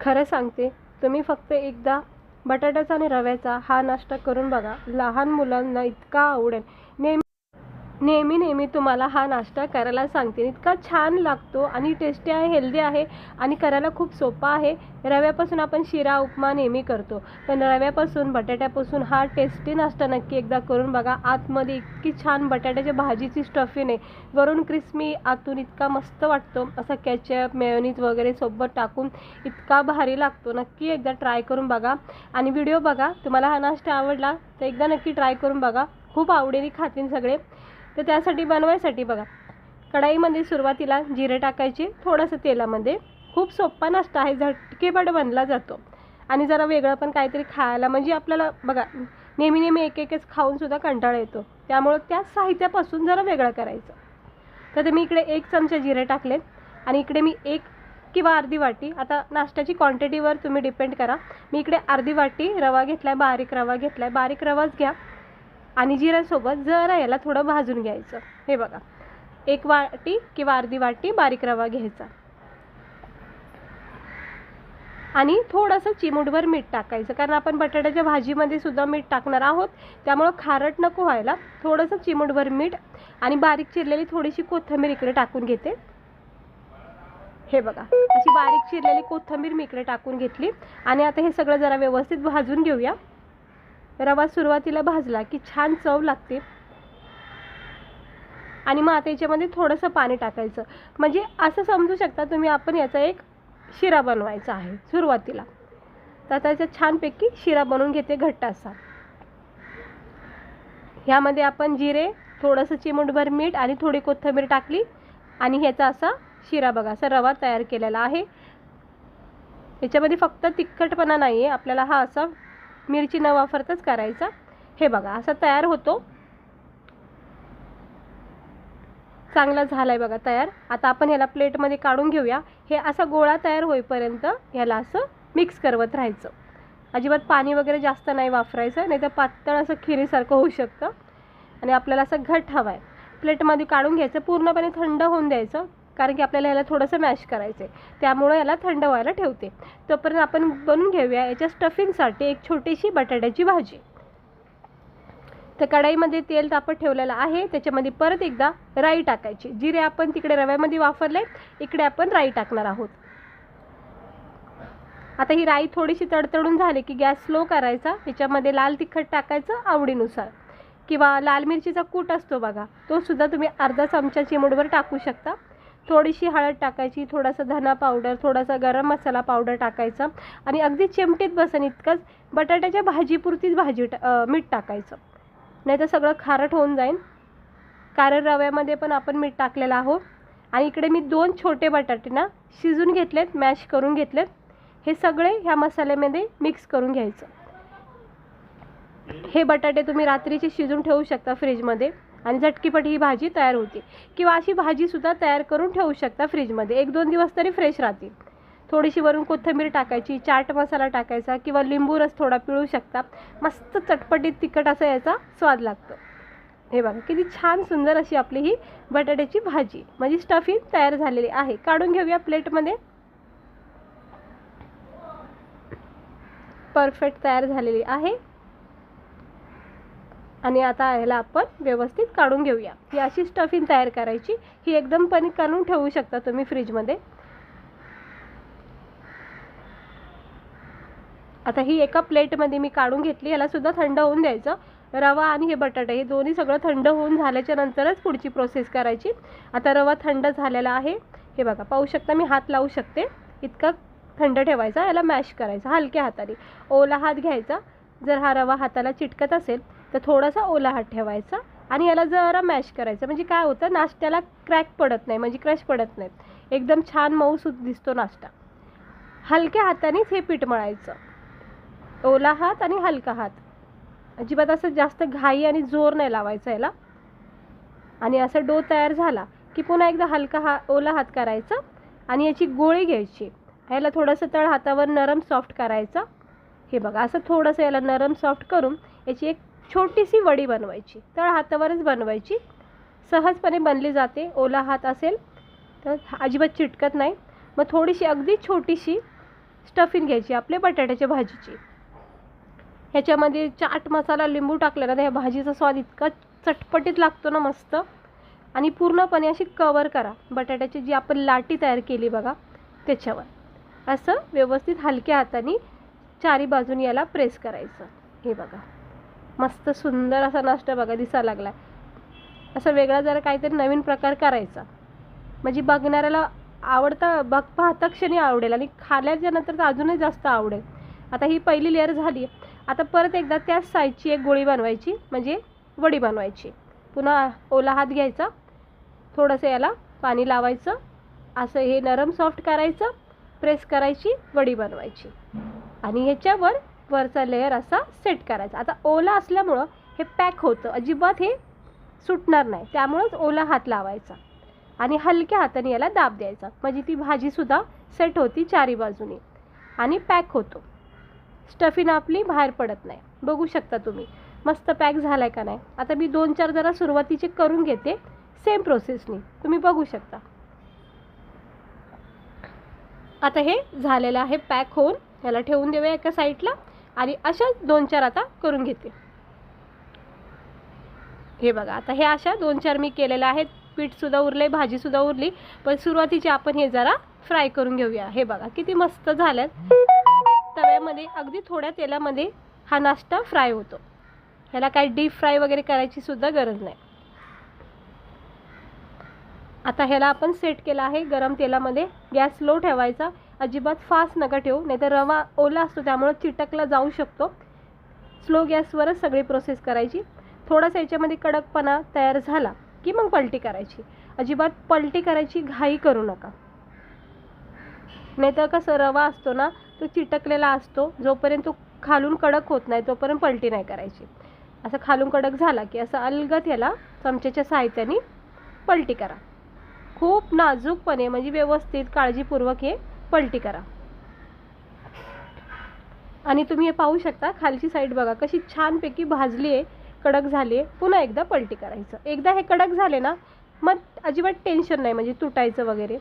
खरं सांगते तुम्ही फक्त एकदा बटाट्याचा आणि रव्याचा हा नाश्ता करून बघा. लहान मुलांना इतका आवडेल. नेहमी नेहमी नेहमी तुम्हाला हा नाश्ता करायला सांगते. इतका छान लागतो आणि टेस्टी आहे हेल्दी आहे आणि करायला खूप सोपा आहे. रव्यापासून आपण शिरा उपमा नेहमी करतो. पण रव्यापासून बटाट्यापासून हा टेस्टी नाश्ता नक्की एकदा करून बघा. आतमध्ये इतकी छान बटाट्याच्या भाजीची स्टफिंग आहे. वरून क्रिस्मी आतून इतका मस्त वाटतो. असा कॅचअप मेयोनीज वगैरे सोबत टाकून इतका भारी लागतो. नक्की एकदा ट्राय करून बघा. आणि व्हिडिओ बघा. तुम्हाला हा नाश्ता आवडला तर एकदा नक्की ट्राय करून बघा. खूप आवडीने खातील सगळे. तर त्यासाठी बनवायसाठी बघा कढाईमध्ये सुरुवातीला जिरे टाकायचे थोडंसं तेलामध्ये. खूप सोपा नाश्ता आहे झटकेपट बनला जातो. आणि जरा वेगळं पण काहीतरी खायला म्हणजे आपल्याला बघा नेहमी नेहमी एक एकच खाऊनसुद्धा कंटाळा येतो. त्यामुळं त्या साहित्यापासून जरा वेगळं करायचं. तर ते मी इकडे एक चमचा जिरे टाकले आणि इकडे मी एक किंवा अर्धी वाटी आता नाश्त्याची क्वांटिटीवर तुम्ही डिपेंड करा. मी इकडे अर्धी वाटी रवा घेतला आहे बारीक रवा घेतला आहे बारीक रवाच घ्या. आणि जिऱ्यासोबत जरा याला थोडं भाजून घ्यायचं. हे बघा. एक वाटी किंवा अर्धी वाटी बारीक रवा घ्यायचा. आणि थोडंसं चिमूटभर मीठ टाकायचं. कारण आपण बटाट्याच्या भाजीमध्ये सुद्धा मीठ टाकणार आहोत. त्यामुळं खारट नको व्हायला. थोडंसं चिमूटभर मीठ आणि बारीक चिरलेली थोडीशी कोथिंबीर इकडे टाकून घेते. हे बघा. अशी बारीक चिरलेली कोथिंबीर मी इकडे टाकून घेतली. आणि आता हे सगळं जरा व्यवस्थित भाजून घेऊया. रवा सुरुवातीला भाजला की छान चव लागते. आणि मग आता याच्यामध्ये थोडंसं पाणी टाकायचं. म्हणजे असं समजू शकता तुम्ही आपण याचा एक शिरा बनवायचा आहे सुरुवातीला. तर आता याचा छानपैकी शिरा बनवून घेते घट्ट असा ह्यामध्ये आपण जिरे थोडंसं चिमूटभर मीठ आणि थोडी कोथिंबीर टाकली आणि ह्याचा असा शिरा बघा असा रवा तयार केलेला आहे. याच्यामध्ये फक्त तिखटपणा नाही आहे आपल्याला हा असा मिरची न वापरताच करायचा. हे बघा असा तयार होतो. चांगला झाला आहे बघा तयार. आता आपण ह्याला प्लेटमध्ये काढून घेऊया. हे असा गोळा तयार होईपर्यंत ह्याला असं मिक्स करवत राहायचं. अजिबात पाणी वगैरे जास्त नाही वापरायचं नाही तर पातळ असं खिरीसारखं होऊ शकतं. आणि आपल्याला असं घट हवं आहे प्लेटमध्ये काढून घ्यायचं पूर्णपणे थंड होऊन द्यायचं. कारण की आपल्याला ह्याला थोडंसं मॅश करायचं आहे त्यामुळं याला थंड व्हायला ठेवते. तोपर्यंत आपण बनवून घेऊया याच्या स्टफिंगसाठी एक छोटीशी बटाट्याची भाजी. तर कढाईमध्ये तेल तापत ठेवलेलं आहे. त्याच्यामध्ये परत एकदा राई टाकायची. जिरे आपण तिकडे रव्यामध्ये वापरले इकडे आपण राई टाकणार आहोत. आता ही राई थोडीशी तडतडून झाली की गॅस स्लो करायचा. त्याच्यामध्ये लाल तिखट टाकायचं आवडीनुसार. किंवा लाल मिरचीचा कूट असतो बघा तो सुद्धा तुम्ही अर्धा चमचा चिमूटभर टाकू शकता. थोडीशी हळद टाकायची थोडासा धना पावडर थोडासा गरम मसाला पावडर टाकायचा आणि अगदी चिमटीत बसन इतकंच बटाट्याच्या भाजीपुरतीच भाजी टा मीठ टाकायचं. नाही तर सगळं खारट होऊन जाईल कारण रव्यामध्ये पण आपण मीठ टाकलेलं आहोत. आणि इकडे मी दोन छोटे बटाटे ना शिजून घेतलेत मॅश करून घेतलेत. हे सगळे ह्या मसाल्यामध्ये मिक्स करून घ्यायचं. हे बटाटे तुम्ही रात्रीचे शिजून ठेवू शकता फ्रीजमध्ये आणि झटकीपट ही भाजी तयार होते. किंवा अशी भाजीसुद्धा तयार करून ठेवू शकता फ्रीजमध्ये. एक दोन दिवस तरी फ्रेश राहतील. थोडीशी वरून कोथिंबीर टाकायची चाट मसाला टाकायचा किंवा लिंबू रस थोडा पिळू शकता. मस्त चटपटीत तिखट असा याचा स्वाद लागतो. हे बघा किती छान सुंदर अशी आपली ही बटाट्याची भाजी. म्हणजे स्टफिंग तयार झालेली आहे. काढून घेऊया प्लेटमध्ये. परफेक्ट तयार झालेली आहे. आणि आता याला आपण व्यवस्थित काढून घेऊया. ही अशी स्टफिंग तयार करायची. ही एकदम पण काढून ठेवू शकता तुम्ही फ्रीजमध्ये आता ही एका प्लेटमध्ये मी काढून घेतली. यालासुद्धा थंड होऊन द्यायचं. रवा आणि हे बटाटे हे दोन्ही सगळं थंड होऊन झाल्याच्या नंतरच पुढची प्रोसेस करायची. आता रवा थंड झालेला आहे. हे बघा पाहू शकता मी हात लावू शकते. इतका थंड ठेवायचा याला मॅश करायचा हलक्या हाताने. ओला हात घ्यायचा. जर हा रवा हाताला चिटकत असेल तर थोडासा ओला हात ठेवायचा आणि याला जरा मॅश करायचं. म्हणजे काय होतं नाश्त्याला क्रॅक पडत नाही म्हणजे क्रश पडत नाहीत एकदम छान मऊसूद दिसतो नाश्ता. हलक्या हातानेच हे पीठ मळायचं. ओला हात आणि हलका हात. अजिबात असं जास्त घाई आणि जोर नाही लावायचा याला. आणि असा डो तयार झाला की पुन्हा एकदा हलका हा ओला हात करायचा आणि याची गोळी घ्यायची. ह्याला थोडंसं तळ हातावर नरम सॉफ्ट करायचं. हे बघा असं थोडंसं याला नरम सॉफ्ट करून याची एक छोटीशी वडी बनवायची. तळ हातावरच बनवायची. सहजपणे बनली जाते. ओला हात असेल तर अजिबात चिटकत नाही. मग थोडीशी अगदी छोटीशी स्टफिंग घ्यायची. आपल्या बटाट्याच्या भाजीची. ह्याच्यामध्ये चाट मसाला लिंबू टाकला ना तर ह्या भाजीचा स्वाद इतका चटपटीत लागतो ना मस्त. आणि पूर्णपणे अशी कवर करा. बटाट्याची जी आपण लाटी तयार केली बघा त्याच्यावर. असं व्यवस्थित हलक्या हाताने चारी बाजूनी याला प्रेस करायचं. हे बघा. मस्त सुंदर असा नाश्ता बघा दिसायला लागला असं वेगळा जरा काहीतरी नवीन प्रकार करायचा. म्हणजे बघणाऱ्याला आवडता बघ पाहता क्षणी आवडेल आणि खाल्याच्या नंतर तर अजूनही जास्त आवडेल. आता ही पहिली लेअर झाली. आता परत एकदा त्याच साईजची एक गोळी बनवायची म्हणजे वडी बनवायची. पुन्हा ओला हात घ्यायचा. थोडंसं याला पाणी लावायचं. असं हे नरम सॉफ्ट करायचं. प्रेस करायची वडी बनवायची. आणि ह्याच्यावर वरचा लेअर असा सेट करायचा. आता ओला असल्यामुळं हे पॅक होतं. अजिबात हे सुटणार नाही. त्यामुळंच ओला हात लावायचा. आणि हलक्या हाताने याला दाब द्यायचा. म्हणजे ती भाजीसुद्धा सेट होती चारी बाजूने. आणि पॅक होतो. स्टफिन आपली बाहेर पडत नाही. बघू शकता तुम्ही. मस्त पॅक झाला आहे का नाही? आता मी दोन चार जरा सुरुवातीचे करून घेते. सेम प्रोसेसनी तुम्ही बघू शकता. आता हे झालेलं आहे पॅक होऊन. याला ठेवून देऊया एका साईडला आणि अशा दोन चार आता करून घेते. हे बघा आता हे अशा दोन चार मी केलेल्या आहेत. पीठसुद्धा उरले भाजीसुद्धा उरली पण सुरुवातीचे आपण हे जरा फ्राय करून घेऊया. हे बघा किती मस्त झाल्यात. तव्यामध्ये अगदी थोड्या तेलामध्ये हा नाश्ता फ्राय होतो. ह्याला काही डीप फ्राय वगैरे करायची सुद्धा गरज नाही. आता ह्याला आपण सेट केला आहे गरम तेलामध्ये. गॅस लो ठेवायचा. अजिबात फास्ट नका ठेवू नाहीतर रवा ओला असतो त्यामुळं चिटकला जाऊ शकतो. स्लो गॅसवरच सगळी प्रोसेस करायची. थोडासा याच्यामध्ये कडकपणा तयार झाला की मग पलटी करायची. अजिबात पलटी करायची घाई करू नका. नाहीतर कसं रवा असतो ना तो चिटकलेला असतो जोपर्यंत तो खालून कडक होत नाही तोपर्यंत पलटी नाही करायची. असं खालून कडक झाला की असं अलगत याला चमच्याच्या साहित्याने पलटी करा. खूप नाजूकपणे म्हणजे व्यवस्थित काळजीपूर्वक हे पलटी करा. आणि तुम्ही हे पाहू शकता खालची साईड बघा कशी छानपैकी भाजली आहे कडक झाली आहे पुन्हा एकदा पलटी करायचं. एकदा हे कडक झाले ना मग अजिबात टेन्शन नाही म्हणजे तुटायचं वगैरे.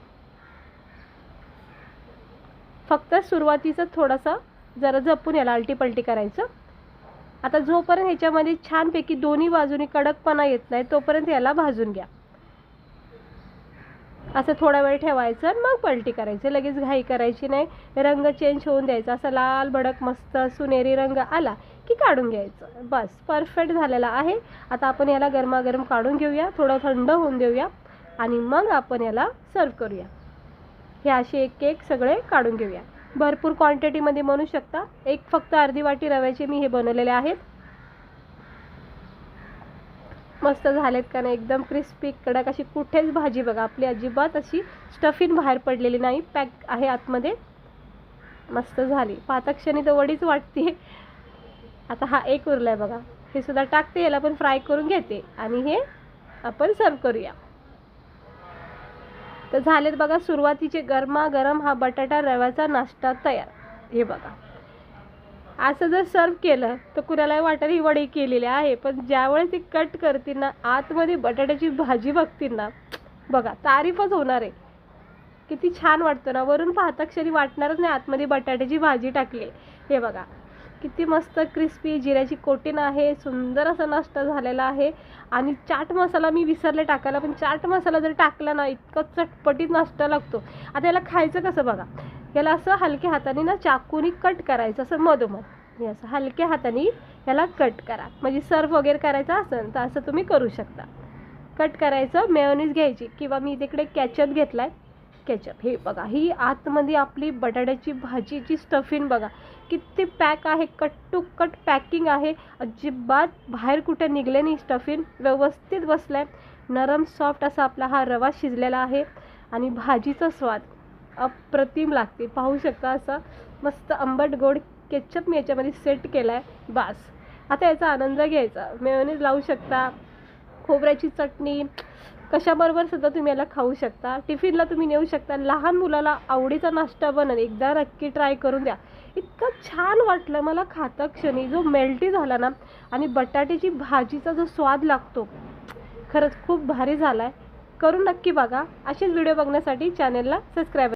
फक्त सुरुवातीचं थोडंसं जरा जपून याला आलटी पलटी करायचं. आता जोपर्यंत ह्याच्यामध्ये छानपैकी दोन्ही बाजूनी कडकपणा येत नाही तोपर्यंत याला भाजून घ्या. असं थोडा वेळ ठेवायचं आणि मग पलटी करायची. लगेच घाई करायची नाही. रंग चेंज होऊन द्यायचा. असा लाल भडक मस्त सुनेरी रंग आला की काढून घ्यायचं. बस परफेक्ट झालेला आहे. आता आपण याला गरमागरम काढून घेऊया. थोडं थंड होऊन देऊया. आणि मग आपण याला सर्व करूया. हे असे एक केक सगळे काढून घेऊया. भरपूर क्वांटिटीमध्ये म्हणू शकता. एक फक्त अर्धी वाटी रव्याचे मी हे बनवलेले आहेत. मस्त झालेत का नाही एकदम क्रिस्पी कडक अशी कुठेच भाजी बघा आपली अजिबात अशी स्टफिन बाहेर पडलेली नाही पॅक आहे आतमध्ये. मस्त झाली. पाताक्षणी तर वडीच वाटते. आता हा एक उरला आहे बघा. हे सुद्धा टाकते याला पण फ्राय करून घेते. आणि हे आपण सर्व करूया. तर झालेत बघा सुरुवातीचे गरमागरम हा बटाटा रव्याचा नाश्ता तयार. हे बघा. असं जर सर्व केलं तर कुणालाही वाटेल ही वडी केलेली आहे. पण ज्यावेळेस ती कट करतील ना आतमध्ये बटाट्याची भाजी बघतील ना बघा तारीफच होणार आहे. किती छान वाटतं ना वरून पाहताक्षरी वाटणारच नाही आतमध्ये बटाट्याची भाजी टाकली. आहे. हे बघा किती मस्त क्रिस्पी जिऱ्याची कोटीन आहे सुंदर असा नाश्ता झालेला आहे. आणि चाट मसाला मी विसरले टाकायला पण चाट मसाला जर टाकला ना इतका चटपटीत नाश्ता लागतो. आता याला खायचं कसं बघा? याला असं हलक्या हाताने ना चाकूनी कट करायचं असं मधोमध. हे असं हलक्या हाताने याला कट करा. म्हणजे सर्व वगैरे करायचं असेल तर असं तुम्ही करू शकता. कट करायचं मेयोनीज घ्यायची किंवा मी तिकडे कॅचअप घेतला आहे कॅचअप हे बघा ही आतमध्ये आपली बटाट्याची भाजीची स्टफिंग बघा किती पॅक आहे कट टू कट पॅकिंग आहे. अजिबात बाहेर कुठे निघले नाही स्टफिन व्यवस्थित बसलाय. नरम सॉफ्ट असा आपला हा रवा शिजलेला आहे. आणि भाजीचा स्वाद. अप्रतिम लागते. पाहू शकता असा मस्त आंबट गोड केचप मी याच्यामध्ये सेट केला आहे बास. आता याचा आनंद घ्यायचा. मेयोनीज लावू शकता. खोबऱ्याची चटणी. कशाबरोबर सुद्धा तुम्ही याला खाऊ शकता. टिफिनला तुम्ही नेऊ शकता. लहान मुलाला आवडीचा नाश्ता बनल एकदा नक्की ट्राय करून द्या. इतकं छान वाटलं मला खाता क्षणी. जो मेल्टी झाला ना आणि बटाट्याची भाजीचा जो स्वाद लागतो. खरंच खूप भारी झाला आहे करून नक्की बघा. असेच व्हिडिओ बघण्यासाठी चॅनलला सबस्क्राईब